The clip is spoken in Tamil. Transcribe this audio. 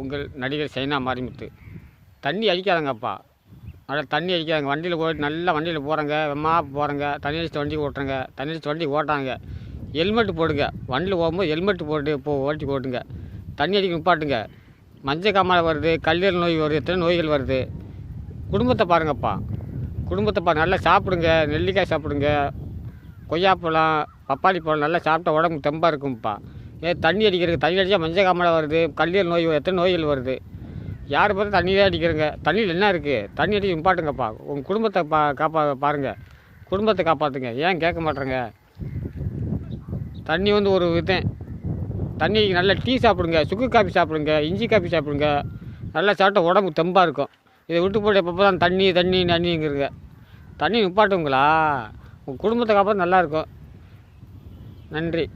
உங்கள் நடிகர் சைனா மாரிமுத்து. தண்ணி அடிக்காதங்கப்பா நல்லா தண்ணி அடிக்காதங்க வண்டியில் போயிட்டு நல்லா வண்டியில் போகிறங்க வெம்மா போகிறங்க தண்ணி அடிச்சுட்டு வண்டி ஓட்டுறேங்க. தண்ணி அடிச்சு வண்டி ஓட்டாங்க. ஹெல்மெட்டு போடுங்க. வண்டியில் போகும்போது ஹெல்மெட்டு போட்டு போ ஓட்டி போட்டுங்க. தண்ணி அடிக்க நிப்பாட்டுங்க. மஞ்சள் காமாலை வருது. கல்லீரல் நோய் வருது. எத்தனை நோய்கள் வருது. குடும்பத்தை பாருங்கப்பா. குடும்பத்தை பாரு நல்லா சாப்பிடுங்க. நெல்லிக்காய் சாப்பிடுங்க. கொய்யாப்பழம் பப்பாளி பழம் நல்லா சாப்பிட்டா உடம்பு தெம்பாக இருக்கும்ப்பா ஏ தண்ணி அடிக்கிறது தண்ணி அடித்தா மஞ்சள் காமலை வருது கல்லீரல் நோய் எத்தனை நோய்கள் வருது? யார் பார்த்து தண்ணியே அடிக்கிறங்க? தண்ணியில் என்ன இருக்குது தண்ணி அடிக்க நிப்பாட்டுங்கப்பா உங்கள் குடும்பத்தை பா காப்பா பாருங்கள் குடும்பத்தை காப்பாற்றுங்க ஏன் கேட்க மாட்டேங்க தண்ணி வந்து ஒரு விதம். தண்ணி நல்லா டீ சாப்பிடுங்க சுக்கு காஃபி சாப்பிடுங்க இஞ்சி காஃபி சாப்பிடுங்க. நல்லா சாப்பிட்டா உடம்பு தெம்பாக இருக்கும். இதை விட்டு போட்டு தான் தண்ணி தண்ணி தண்ணிங்கிறங்க. தண்ணி நிப்பாட்டுங்களா உங்கள் குடும்பத்தை காப்பாற்ற நல்லாயிருக்கும் நன்றி.